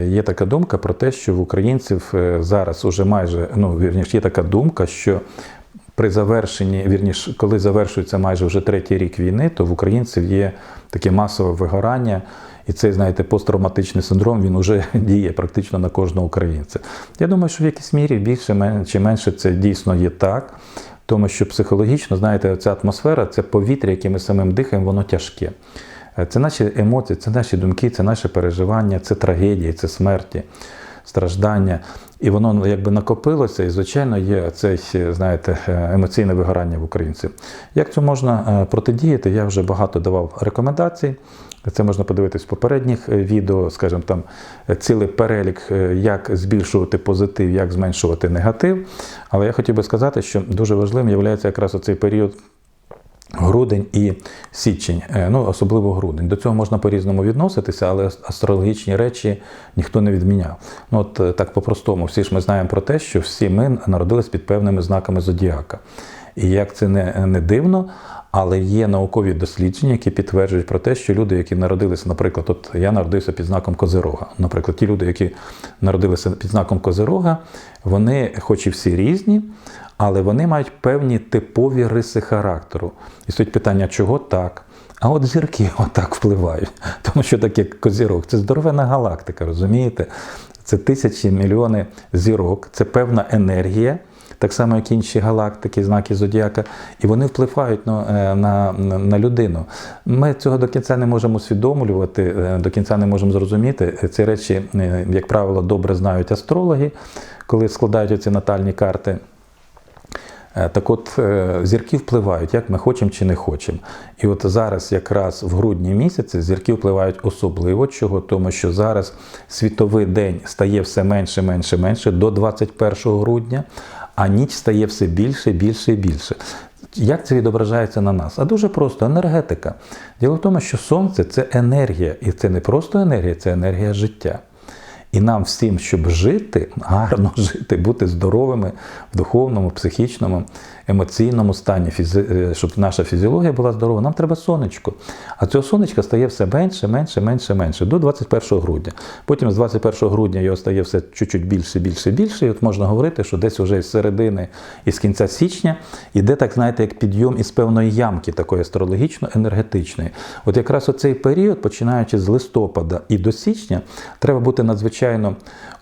Є така думка про те, що в українців е, зараз уже майже ну вірніше, є така думка, що при завершенні, вірніше, коли завершується майже вже третій рік війни, то в українців є таке масове вигорання, і цей, знаєте, посттравматичний синдром він вже діє практично на кожного українця. Я думаю, що в якійсь мірі більше чи менше це дійсно є так. Тому що психологічно, знаєте, ця атмосфера, це повітря, яке ми самим дихаємо, воно тяжке. Е, Це наші емоції, це наші думки, це наші переживання, це трагедії, це смерті, страждання. І воно ну, якби накопилося, і, звичайно, є це, знаєте, е, емоційне вигорання в українців. Як це можна е, протидіяти? Я вже багато давав рекомендацій. Це можна подивитись в попередніх відео, скажімо, там цілий перелік, як збільшувати позитив, як зменшувати негатив. Але я хотів би сказати, що дуже важливим є якраз оцей період Грудень і січень, Е, ну особливо грудень. До цього можна по-різному відноситися, але астрологічні речі ніхто не відміняв. Ну от е, так по-простому, всі ж ми знаємо про те, що всі ми народились під певними знаками зодіака. І як це не, не дивно, але є наукові дослідження, які підтверджують про те, що люди, які народилися, наприклад, от я народився під знаком Козирога. Наприклад, ті люди, які народилися під знаком Козирога, вони, хоч і всі різні, але вони мають певні типові риси характеру. І стоїть питання, чого так? А от зірки отак впливають. Тому що таке козірог це здоровена галактика, розумієте? Це тисячі мільйони зірок, це певна енергія, так само, як інші галактики, знаки зодіака, і вони впливають ну, е, на, на, на людину. Ми цього до кінця не можемо усвідомлювати, е, до кінця не можемо зрозуміти. Ці речі, е, як правило, добре знають астрологи, коли складають ці натальні карти. Е, Так от е, зірки впливають, як ми хочемо чи не хочемо. І от зараз, якраз в грудні місяці, зірки впливають особливо чого, тому що зараз світовий день стає все менше, менше, менше до 21 грудня, а ніч стає все більше, більше і більше. Як це відображається на нас? А дуже просто енергетика. Діло в тому, що сонце це енергія, і це не просто енергія, це енергія життя. І нам всім, щоб жити, гарно жити, бути здоровими в духовному, психічному, емоційному стані, е, щоб наша фізіологія була здорова, нам треба сонечко. А цього сонечка стає все менше, менше, менше, менше до 21 грудня. Потім з 21 грудня його стає все чуть-чуть більше, більше, більше. І от можна говорити, що десь вже з середини і з кінця січня іде, так знаєте, як підйом із певної ямки, такої астрологічно-енергетичної. От якраз оцей період, починаючи з листопада і до січня, треба бути надзвичайно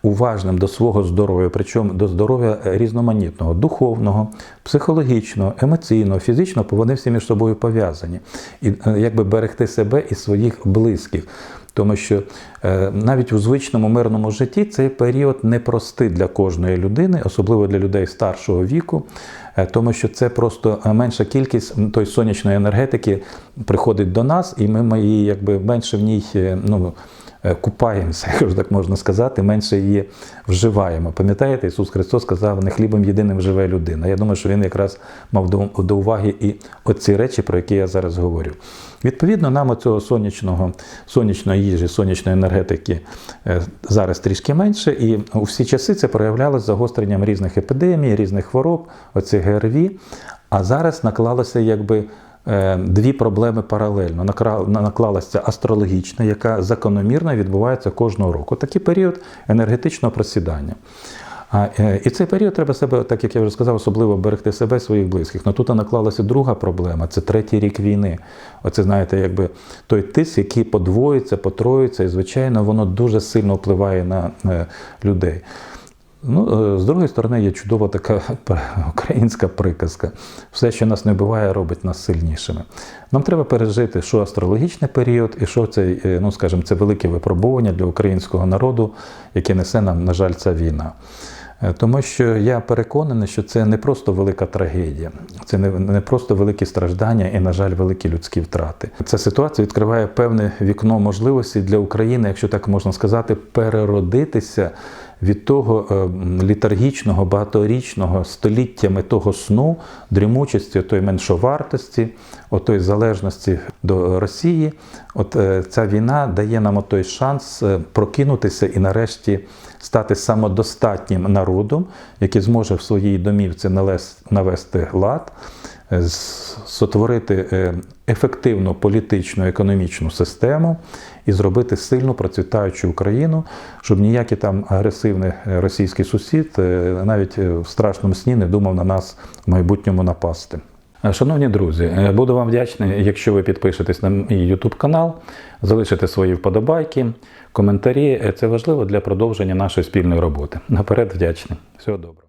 уважним до свого здоров'я, причому до здоров'я різноманітного, духовного, психологічного, емоційного, фізичного, вони всі між собою пов'язані. І е, якби берегти себе і своїх близьких. Тому що е, навіть у звичному мирному житті цей період непростий для кожної людини, особливо для людей старшого віку, е, тому що це просто е, менша кількість м, тої сонячної енергетики приходить до нас, і ми, її якби менше в ній е, ну, е, купаємося, якщо так можна сказати, менше її вживаємо. Пам'ятаєте, Ісус Христос сказав, не хлібом єдиним живе людина. Я думаю, що він якраз мав до, уваги і оці речі, про які я зараз говорю. Відповідно, нам оцього сонячного, сонячної їжі, сонячної енергетики е, зараз трішки менше, і у всі часи це проявлялося загостренням різних епідемій, різних хвороб, оці ГРВІ. А зараз наклалося якби е, дві проблеми паралельно. Наклалася астрологічна, яка закономірно відбувається кожного року. Такий період енергетичного просідання. Е, і цей період треба себе, так як я вже сказав, особливо берегти себе і своїх близьких. Но тут наклалася друга проблема це третій рік війни. Оце, знаєте, якби той тиск, який подвоюється, потроюється, і, звичайно, воно дуже сильно впливає на е, людей. Ну, е, з другої сторони, є чудова така українська приказка. Все, що нас не буває, робить нас сильнішими. Нам треба пережити, що астрологічний період, і що це, е, ну скажімо, це велике випробування для українського народу, яке несе нам, на жаль, ця війна. Е, Тому що я переконаний, що це не просто велика трагедія, це не просто великі страждання і, на жаль, великі людські втрати. Ця ситуація відкриває певне вікно можливості для України, якщо так можна сказати, переродитися від того е, літаргічного, багаторічного століттями того сну, дрімучості, тої меншовартості, отої залежності до Росії. От е, ця війна дає нам той шанс е, прокинутися і нарешті стати самодостатнім народом, який зможе в своїй домівці навести лад, сотворити е, ефективну політичну економічну систему і зробити сильну процвітаючу Україну, щоб ніякий там агресивний е, російський сусід е, навіть е, в страшному сні не думав на нас в майбутньому напасти. Е, Шановні друзі, е, буду вам вдячний, якщо ви підпишетесь на мій YouTube канал, залишите свої вподобайки, коментарі. Е, Це важливо для продовження нашої спільної роботи. Наперед вдячний. Всього доброго.